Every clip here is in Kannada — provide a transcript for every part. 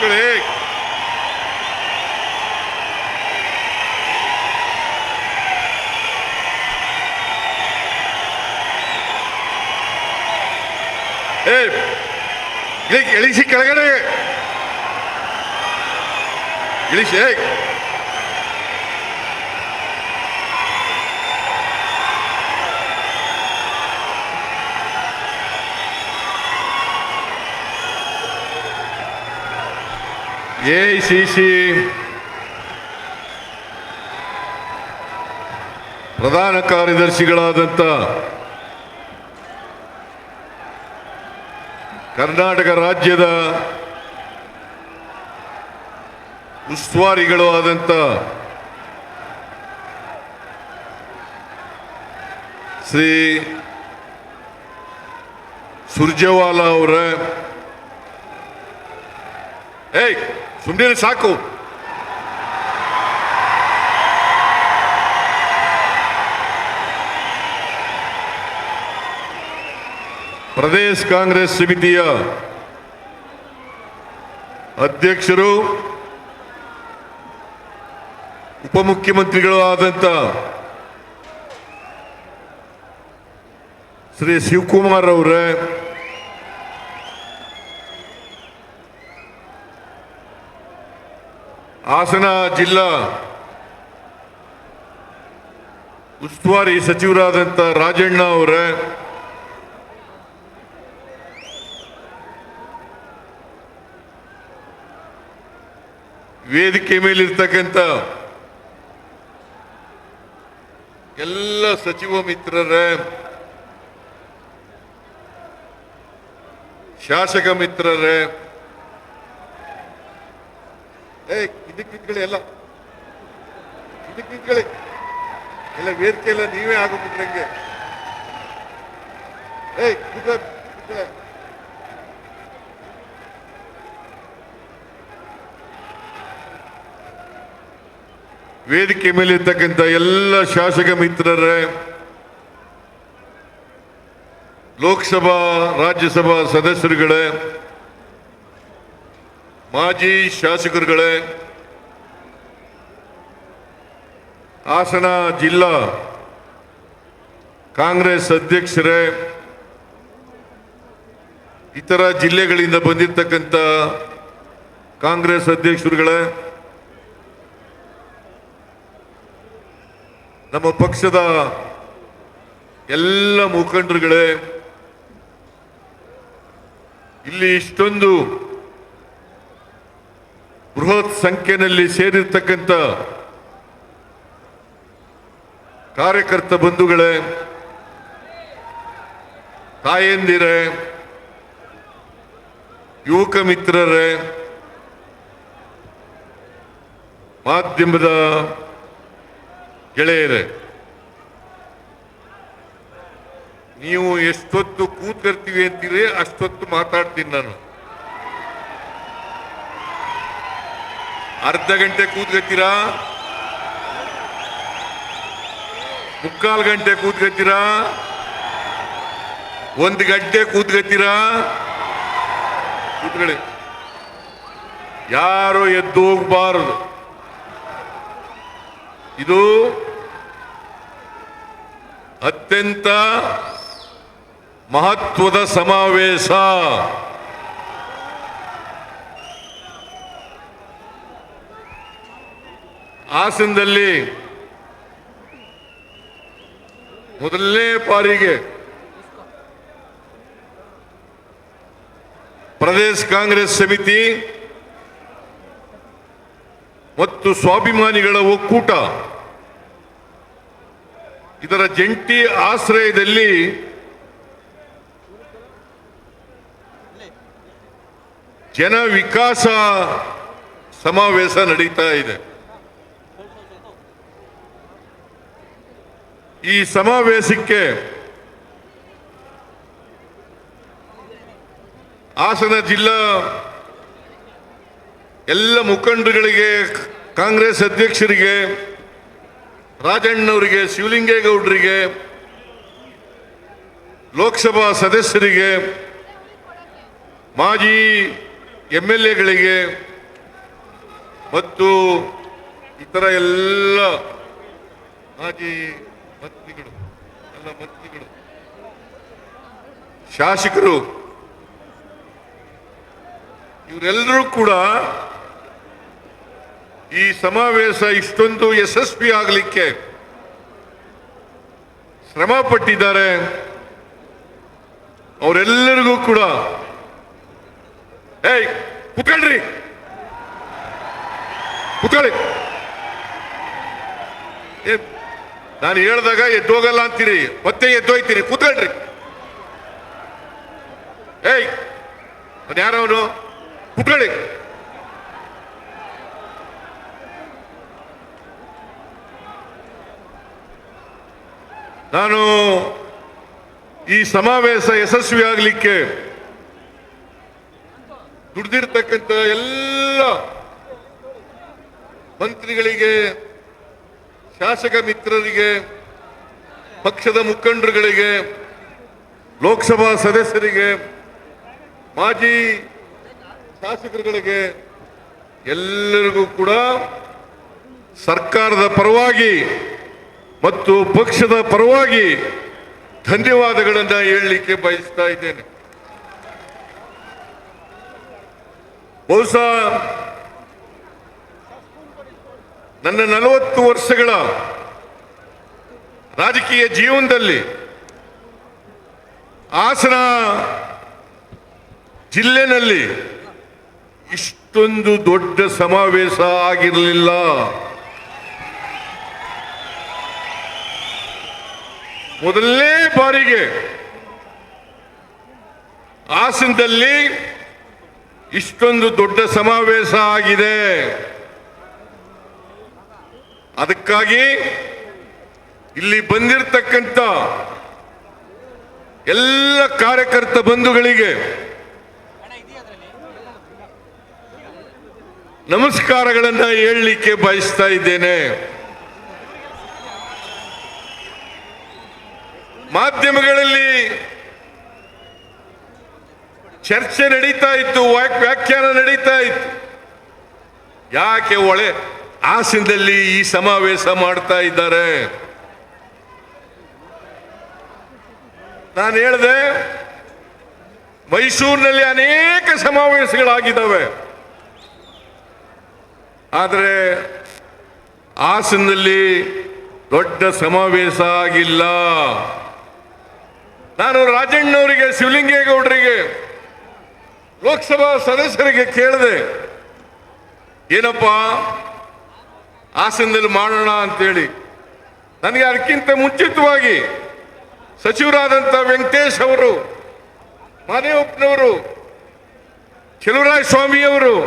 ಕೂತ್ಕೊಳ್ಳಿ ಏ ಇಳಿ- ಇಳಿಸಿ ಕೆಳಗಡೆ. ಇಳಿಸಿ ಏಯ್. ಎಐಸಿಸಿ ಪ್ರಧಾನ ಕಾರ್ಯದರ್ಶಿಗಳಾದಂಥ ಕರ್ನಾಟಕ ರಾಜ್ಯದ ಉಸ್ತುವಾರಿಗಳು ಆದಂಥ ಶ್ರೀ ಸುರ್ಜೇವಾಲಾ ಅವರ ಏಯ್ ಸುಮ್ಮನೆ ಸಾಕು. ಪ್ರದೇಶ ಕಾಂಗ್ರೆಸ್ ಸಮಿತಿಯ ಅಧ್ಯಕ್ಷರು ಉಪಮುಖ್ಯಮಂತ್ರಿಗಳು ಆದಂತ ಶ್ರೀ ಶಿವಕುಮಾರ್ ಅವರೇ ಹಾಸನ ಜಿಲ್ಲಾ ಉಸ್ತುವಾರಿ ಸಚಿವರಾದಂಥ ರಾಜಣ್ಣ ಅವರೇ ವೇದಿಕೆ ಮೇಲಿರ್ತಕ್ಕಂಥ ಎಲ್ಲ ಸಚಿವ ಮಿತ್ರರೇ ಶಾಸಕ ಮಿತ್ರರೇ ಏ ಇದಕ್ಕೆ ನಿಂತ್ಕೊಳ್ಳಿ ಎಲ್ಲ. ಇದಕ್ಕೆ ನಿಂತ್ಕೊಳ್ಳಿ. ಎಲ್ಲ ವೇದಿಕೆ ಎಲ್ಲ ನೀವೇ ಆಗೋಗ್ಬಿಟ್ರಂಗೆ ಏಯ್. ವೇದಿಕೆ ಮೇಲೆ ಇರ್ತಕ್ಕಂಥ ಎಲ್ಲ ಶಾಸಕ ಮಿತ್ರರೇ, ಲೋಕಸಭಾ, ರಾಜ್ಯಸಭಾ ಸದಸ್ಯರುಗಳೇ ಮಾಜಿ ಶಾಸಕರುಗಳೇ, ಹಾಸನ ಜಿಲ್ಲಾ ಕಾಂಗ್ರೆಸ್ ಅಧ್ಯಕ್ಷರೇ, ಇತರ ಜಿಲ್ಲೆಗಳಿಂದ ಬಂದಿರತಕ್ಕಂಥ ಕಾಂಗ್ರೆಸ್ ಅಧ್ಯಕ್ಷರುಗಳೇ, ನಮ್ಮ ಪಕ್ಷದ ಎಲ್ಲ ಮುಖಂಡರುಗಳೇ, ಇಲ್ಲಿ ಇಷ್ಟೊಂದು ಬೃಹತ್ ಸಂಖ್ಯೆಯಲ್ಲಿ ಸೇರಿರ್ತಕ್ಕಂಥ ಕಾರ್ಯಕರ್ತ ಬಂಧುಗಳೇ, ತಾಯಂದಿರೇ, ಯುವಕ ಮಿತ್ರರೇ, ಮಾಧ್ಯಮದ ಗೆಳೆಯರೇ, ನೀವು ಎಷ್ಟೊತ್ತು ಕೂತ್ಕರ್ತೀವಿ ಅಂತೀರಿ, ಅಷ್ಟೊತ್ತು ಮಾತಾಡ್ತೀನಿ ನಾನು. ಅರ್ಧ ಗಂಟೆ ಕೂತ್ಕತ್ತೀರಾ? ಮುಕ್ಕಾಲು ಗಂಟೆ ಕೂತ್ಕತ್ತೀರಾ? ಒಂದು ಗಂಟೆ ಕೂತ್ಕತ್ತೀರಾ? ಕೂತ್ಕೊಳ್ಳಿ. ಯಾರು ಎದ್ದು ಹೋಗಬಾರದು? ಇದು ಅತ್ಯಂತ ಮಹತ್ವದ ಸಮಾವೇಶ. ಹಾಸನದಲ್ಲಿ ಮೊದಲನೇ ಬಾರಿಗೆ ಪ್ರದೇಶ ಕಾಂಗ್ರೆಸ್ ಸಮಿತಿ ಮತ್ತು ಸ್ವಾಭಿಮಾನಿಗಳ ಒಕ್ಕೂಟ ಇದರ ಜಂಟಿ ಆಶ್ರಯದಲ್ಲಿ ಜನ ವಿಕಾಸ ಸಮಾವೇಶ ನಡೀತಾ ಇದೆ. ಈ ಸಮಾವೇಶಕ್ಕೆ ಹಾಸನ ಜಿಲ್ಲಾ ಎಲ್ಲ ಮುಖಂಡರುಗಳಿಗೆ, ಕಾಂಗ್ರೆಸ್ ಅಧ್ಯಕ್ಷರಿಗೆ, ರಾಜಣ್ಣವರಿಗೆ, ಶಿವಲಿಂಗೇಗೌಡರಿಗೆ, ಲೋಕಸಭಾ ಸದಸ್ಯರಿಗೆ, ಮಾಜಿ ಎಂ ಎಲ್ ಎಗಳಿಗೆ ಮತ್ತು ಇತರ ಎಲ್ಲ ಮಾಜಿ ಮಂತ್ರಿಗಳು ಎಲ್ಲ ಮಂತ್ರಿಗಳು ಶಾಸಕರು ಇವರೆಲ್ಲರೂ ಕೂಡ ಈ ಸಮಾವೇಶ ಇಷ್ಟೊಂದು ಯಶಸ್ವಿ ಆಗಲಿಕ್ಕೆ ಶ್ರಮ ಪಟ್ಟಿದ್ದಾರೆ. ಅವರೆಲ್ಲರಿಗೂ ಕೂಡ ಏಯ್ ಕುತ್ಕೊಳ್ರಿ. ಕುತ್ಕೊಳ್ಳಿ. ಏ, ನಾನು ಹೇಳ್ದಾಗ ಎದ್ದೋಗಲ್ಲ ಅಂತೀರಿ, ಮತ್ತೆ ಎದ್ದೋಯ್ತೀರಿ ಕೂತ್ಕೊಳ್ರಿ. ಏಯ್ ಅದು ಯಾರವನು? ಕುತ್ಕೊಳ್ಳಿ. ನಾನು ಈ ಸಮಾವೇಶ ಯಶಸ್ವಿ ಆಗಲಿಕ್ಕೆ ದುಡ್ದಿರ್ತಕ್ಕಂಥ ಎಲ್ಲ ಮಂತ್ರಿಗಳಿಗೆ ಶಾಸಕ ಮಿತ್ರರಿಗೆ, ಪಕ್ಷದ ಮುಖಂಡರುಗಳಿಗೆ, ಲೋಕಸಭಾ ಸದಸ್ಯರಿಗೆ, ಮಾಜಿ ಶಾಸಕರುಗಳಿಗೆ ಎಲ್ಲರಿಗೂ ಕೂಡ ಸರ್ಕಾರದ ಪರವಾಗಿ ಮತ್ತು ಪಕ್ಷದ ಪರವಾಗಿ ಧನ್ಯವಾದಗಳನ್ನು ಹೇಳಲಿಕ್ಕೆ ಬಯಸ್ತಾ ಇದ್ದೇನೆ. ಬಹುಶಃ ನನ್ನ ನಲವತ್ತು ವರ್ಷಗಳ ರಾಜಕೀಯ ಜೀವನದಲ್ಲಿ ಹಾಸನ ಜಿಲ್ಲೆನಲ್ಲಿ ಇಷ್ಟೊಂದು ದೊಡ್ಡ ಸಮಾವೇಶ ಆಗಿರಲಿಲ್ಲ. ಮೊದಲನೇ ಬಾರಿಗೆ ಹಾಸನದಲ್ಲಿ ಇಷ್ಟೊಂದು ದೊಡ್ಡ ಸಮಾವೇಶ ಆಗಿದೆ. ಅದಕ್ಕಾಗಿ ಇಲ್ಲಿ ಬಂದಿರತಕ್ಕಂಥ ಎಲ್ಲ ಕಾರ್ಯಕರ್ತ ಬಂಧುಗಳಿಗೆ ನಮಸ್ಕಾರಗಳನ್ನ ಹೇಳಲಿಕ್ಕೆ ಬಯಸ್ತಾ ಇದ್ದೇನೆ. ಮಾಧ್ಯಮಗಳಲ್ಲಿ ಚರ್ಚೆ ನಡೀತಾ ಇತ್ತು ವ್ಯಾಖ್ಯಾನ ನಡೀತಾ ಇತ್ತು. ಯಾಕೆ ಒಳೆ ಹಾಸನದಲ್ಲಿ ಈ ಸಮಾವೇಶ ಮಾಡ್ತಾ ಇದ್ದಾರೆ. ನಾನು ಹೇಳಿದೆ, ಮೈಸೂರಿನಲ್ಲಿ ಅನೇಕ ಸಮಾವೇಶಗಳಾಗಿದ್ದಾವೆ. ಆದರೆ ಹಾಸನದಲ್ಲಿ ದೊಡ್ಡ ಸಮಾವೇಶ ಆಗಿಲ್ಲ. ನಾನು ರಾಜಣ್ಣವರಿಗೆ, ಶಿವಲಿಂಗೇಗೌಡರಿಗೆ, ಲೋಕಸಭಾ ಸದಸ್ಯರಿಗೆ ಕೇಳಿದೆ, ಏನಪ್ಪ ಹಾಸನದಲ್ಲಿ ಮಾಡೋಣ ಅಂತೇಳಿ. ನನಗೆ ಅದಕ್ಕಿಂತ ಮುಂಚಿತವಾಗಿ ಸಚಿವರಾದಂಥ ವೆಂಕಟೇಶ್ ಅವರು ಮಾದೇವಪ್ಪನವರು ಚೆಲುವರಾಯ ಸ್ವಾಮಿಯವರು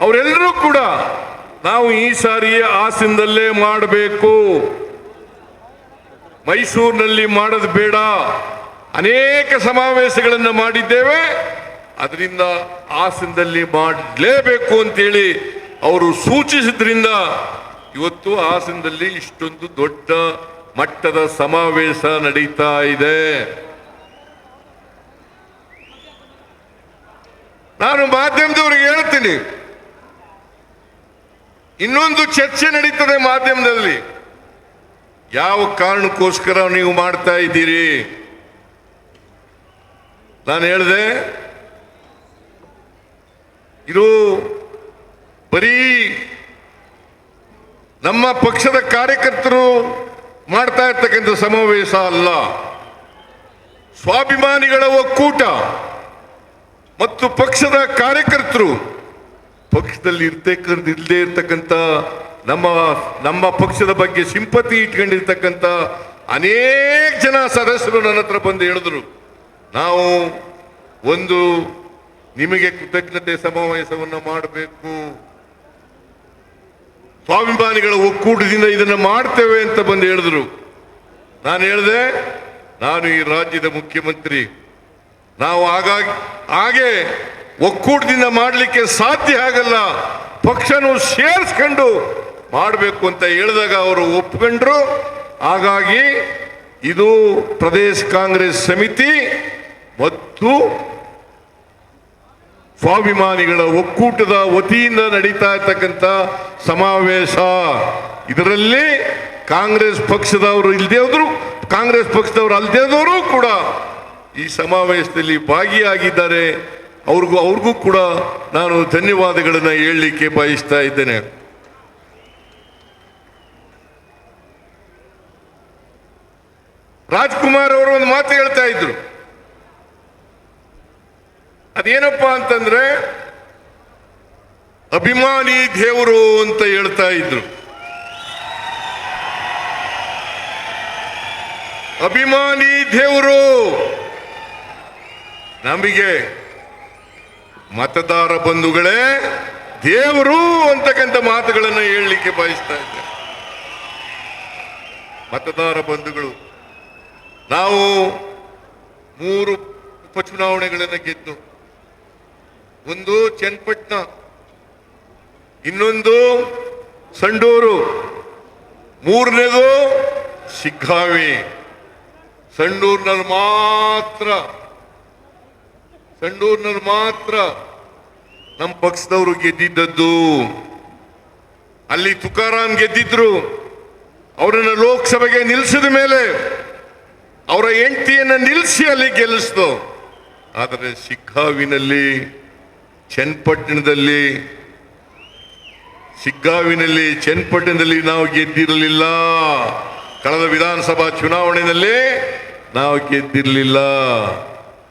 ಅವರೆಲ್ಲರೂ ಕೂಡ ನಾವು ಈ ಸಾರಿ ಹಾಸನದಲ್ಲೇ ಮಾಡಬೇಕು. ಮೈಸೂರಿನಲ್ಲಿ ಮಾಡೋದು ಬೇಡ. ಅನೇಕ ಸಮಾವೇಶಗಳನ್ನು ಮಾಡಿದ್ದೇವೆ. ಅದರಿಂದ ಹಾಸನದಲ್ಲಿ ಮಾಡಲೇಬೇಕು ಅಂತೇಳಿ ಅವರು ಸೂಚಿಸಿದ್ರಿಂದ ಇವತ್ತು ಹಾಸನದಲ್ಲಿ ಇಷ್ಟೊಂದು ದೊಡ್ಡ ಮಟ್ಟದ ಸಮಾವೇಶ ನಡೀತಾ ಇದೆ. ನಾನು ಮಾಧ್ಯಮದವ್ರಿಗೆ ಹೇಳ್ತೀನಿ. ಇನ್ನೊಂದು ಚರ್ಚೆ ನಡೀತದೆ ಮಾಧ್ಯಮದಲ್ಲಿ. ಯಾವ ಕಾರಣಕ್ಕೋಸ್ಕರ ನೀವು ಮಾಡ್ತಾ ಇದ್ದೀರಿ? ನಾನು ಹೇಳಿದೆ ಇದು ಬರೀ ನಮ್ಮ ಪಕ್ಷದ ಕಾರ್ಯಕರ್ತರು ಮಾಡ್ತಾ ಇರ್ತಕ್ಕಂಥ ಸಮಾವೇಶ ಅಲ್ಲ. ಸ್ವಾಭಿಮಾನಿಗಳ ಒಕ್ಕೂಟ ಮತ್ತು ಪಕ್ಷದ ಕಾರ್ಯಕರ್ತರು ಪಕ್ಷದಲ್ಲಿ ಇರ್ತಕ್ಕಂಥ ಇಲ್ಲದೆ ಇರ್ತಕ್ಕಂಥ ನಮ್ಮ ನಮ್ಮ ಪಕ್ಷದ ಬಗ್ಗೆ ಸಿಂಪತಿ ಇಟ್ಕೊಂಡಿರ್ತಕ್ಕಂಥ ಅನೇಕ ಜನ ಸದಸ್ಯರು ನನ್ನ ಹತ್ರ ಬಂದು ಹೇಳಿದ್ರು. ನಾವು ಒಂದು ನಿಮಗೆ ಕೃತಜ್ಞತೆ ಸಮಾವೇಶವನ್ನು ಮಾಡಬೇಕು. ಸ್ವಾಭಿಮಾನಿಗಳ ಒಕ್ಕೂಟದಿಂದ ಇದನ್ನು ಮಾಡ್ತೇವೆ ಅಂತ ಬಂದು ಹೇಳಿದ್ರು. ನಾನು ಹೇಳಿದೆ, ನಾನು ಈ ರಾಜ್ಯದ ಮುಖ್ಯಮಂತ್ರಿ. ನಾವು ಹಾಗಾಗಿ ಹಾಗೆ ಒಕ್ಕೂಟದಿಂದ ಮಾಡಲಿಕ್ಕೆ ಸಾಧ್ಯ ಆಗಲ್ಲ. ಪಕ್ಷನು ಸೇರಿಸ್ಕೊಂಡು ಮಾಡಬೇಕು ಅಂತ ಹೇಳಿದಾಗ ಅವರು ಒಪ್ಕೊಂಡ್ರು. ಹಾಗಾಗಿ ಇದು ಪ್ರದೇಶ ಕಾಂಗ್ರೆಸ್ ಸಮಿತಿ ಮತ್ತು ಸ್ವಾಭಿಮಾನಿಗಳ ಒಕ್ಕೂಟದ ವತಿಯಿಂದ ನಡೀತಾ ಇರ್ತಕ್ಕಂಥ ಸಮಾವೇಶ. ಇದರಲ್ಲಿ ಕಾಂಗ್ರೆಸ್ ಪಕ್ಷದವರು ಇಲ್ಲದೆ ಹೋದ್ರು ಕಾಂಗ್ರೆಸ್ ಪಕ್ಷದವರು ಅಲ್ಲದೇ ಹೋದವರು ಕೂಡ ಈ ಸಮಾವೇಶದಲ್ಲಿ ಭಾಗಿಯಾಗಿದ್ದಾರೆ. ಅವ್ರಿಗೂ ಅವ್ರಿಗೂ ಕೂಡ ನಾನು ಧನ್ಯವಾದಗಳನ್ನು ಹೇಳಲಿಕ್ಕೆ ಬಯಸ್ತಾ ಇದ್ದೇನೆ. ರಾಜ್ಕುಮಾರ್ ಅವರು ಒಂದು ಮಾತು ಹೇಳ್ತಾ ಇದ್ರು. ಅದೇನಪ್ಪ ಅಂತಂದ್ರೆ, ಅಭಿಮಾನಿ ದೇವರು ಅಂತ ಹೇಳ್ತಾ ಇದ್ರು. ಅಭಿಮಾನಿ ದೇವರು! ನಮಗೆ ಮತದಾರ ಬಂಧುಗಳೇ, ದೇವರು ಅಂತಕ್ಕಂಥ ಮಾತುಗಳನ್ನು ಹೇಳಲಿಕ್ಕೆ ಬಯಸ್ತಾ ಇದ್ದೆ. ಮತದಾರ ಬಂಧುಗಳು, ನಾವು ಮೂರು ಉಪಚುನಾವಣೆಗಳನ್ನು ಗೆದ್ದು ಒಂದು ಚನ್ನಪಟ್ಟಣ, ಇನ್ನೊಂದು ಸಂಡೂರು, ಮೂರನೇದು ಶಿಗ್ಗಾವಿ. ಸಂಡೂರಿನಲ್ಲಿ ಮಾತ್ರ ಸಂಡೂರಿನಲ್ಲಿ ಮಾತ್ರ ನಮ್ಮ ಪಕ್ಷದವರು ಗೆದ್ದಿದ್ದದ್ದು. ಅಲ್ಲಿ ತುಕಾರಾಮ್ ಗೆದ್ದಿದ್ರು. ಅವರನ್ನ ಲೋಕಸಭೆಗೆ ನಿಲ್ಲಿಸಿದ ಮೇಲೆ ಅವರ ಹೆಂಡತಿಯನ್ನ ನಿಲ್ಲಿಸಿ ಅಲ್ಲಿ ಗೆಲ್ಲಿಸ್ತು. ಆದರೆ ಶಿಗ್ಗಾವಿನಲ್ಲಿ ಚನ್ನಪಟ್ಟಣದಲ್ಲಿ, ಸಿಗ್ಗಾವಿನಲ್ಲಿ ಚನ್ನಪಟ್ಟಣದಲ್ಲಿ ನಾವು ಗೆದ್ದಿರಲಿಲ್ಲ. ಕಳೆದ ವಿಧಾನಸಭಾ ಚುನಾವಣೆಯಲ್ಲಿ ನಾವು ಗೆದ್ದಿರಲಿಲ್ಲ.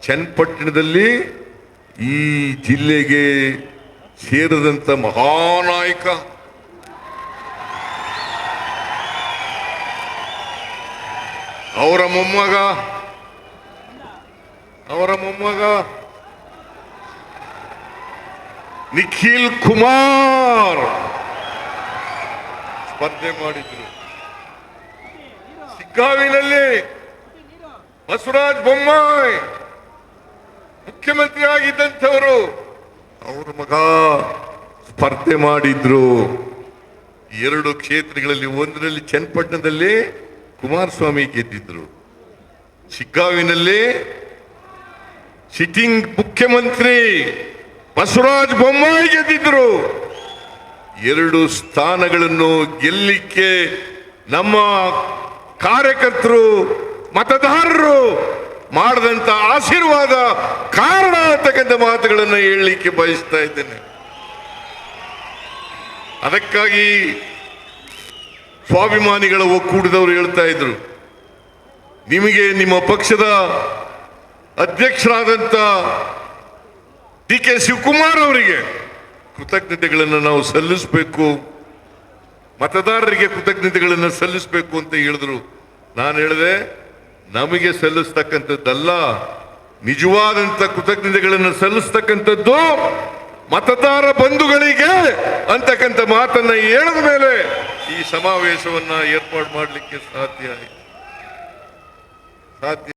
ಚನ್ನಪಟ್ಟಣದಲ್ಲಿ ಈ ಜಿಲ್ಲೆಗೆ ಸೇರಿದಂಥ ಮಹಾನಾಯಕ ಅವರ ಮೊಮ್ಮಗ ಅವರ ಮೊಮ್ಮಗ. ನಿಖಿಲ್ ಕುಮಾರ್. ಸ್ಪರ್ಧೆ ಮಾಡಿದ್ರು. ಸಿಕ್ಕಾವಿನಲ್ಲಿ ಬಸವರಾಜ್ ಬೊಮ್ಮಾಯಿ ಮುಖ್ಯಮಂತ್ರಿ ಆಗಿದ್ದಂಥವರು. ಅವರ ಮಗ ಸ್ಪರ್ಧೆ ಮಾಡಿದ್ರು. ಎರಡು ಕ್ಷೇತ್ರಗಳಲ್ಲಿ ಒಂದರಲ್ಲಿ ಚನ್ನಪಟ್ಟಣದಲ್ಲಿ ಕುಮಾರಸ್ವಾಮಿ ಗೆದ್ದಿದ್ರು. ಶಿಗ್ಗಾವಿನಲ್ಲಿ ಸಿಟ್ಟಿಂಗ್ ಮುಖ್ಯಮಂತ್ರಿ ಬಸವರಾಜ ಬೊಮ್ಮಾಯಿ ಗೆದ್ದಿದ್ರು. ಎರಡು ಸ್ಥಾನಗಳನ್ನು ಗೆಲ್ಲಿಕ್ಕೆ ನಮ್ಮ ಕಾರ್ಯಕರ್ತರು, ಮತದಾರರು ಮಾಡಿದಂತ ಆಶೀರ್ವಾದ ಕಾರಣ ಅಂತಕ್ಕಂಥ ಮಾತುಗಳನ್ನು ಹೇಳಲಿಕ್ಕೆ ಬಯಸ್ತಾ ಇದ್ದೇನೆ. ಅದಕ್ಕಾಗಿ ಸ್ವಾಭಿಮಾನಿಗಳ ಒಕ್ಕೂಟದವರು ಹೇಳ್ತಾ ಇದ್ರು, ನಿಮಗೆ ನಿಮ್ಮ ಪಕ್ಷದ ಅಧ್ಯಕ್ಷರಾದಂತ ಡಿ ಕೆ ಶಿವಕುಮಾರ್ ಅವರಿಗೆ ಕೃತಜ್ಞತೆಗಳನ್ನು ನಾವು ಸಲ್ಲಿಸಬೇಕು, ಮತದಾರರಿಗೆ ಕೃತಜ್ಞತೆಗಳನ್ನು ಸಲ್ಲಿಸಬೇಕು ಅಂತ ಹೇಳಿದ್ರು. ನಾನು ಹೇಳಿದೆ, ನಮಗೆ ಸಲ್ಲಿಸ್ತಕ್ಕಂಥದ್ದಲ್ಲ, ನಿಜವಾದಂಥ ಕೃತಜ್ಞತೆಗಳನ್ನು ಸಲ್ಲಿಸ್ತಕ್ಕಂಥದ್ದು ಮತದಾರ ಬಂಧುಗಳಿಗೆ ಅಂತಕ್ಕಂಥ ಮಾತನ್ನ ಹೇಳಿದ ಮೇಲೆ ಈ ಸಮಾವೇಶವನ್ನ ಏರ್ಪಾಡು ಮಾಡಲಿಕ್ಕೆ ಸಾಧ್ಯ ಸಾಧ್ಯ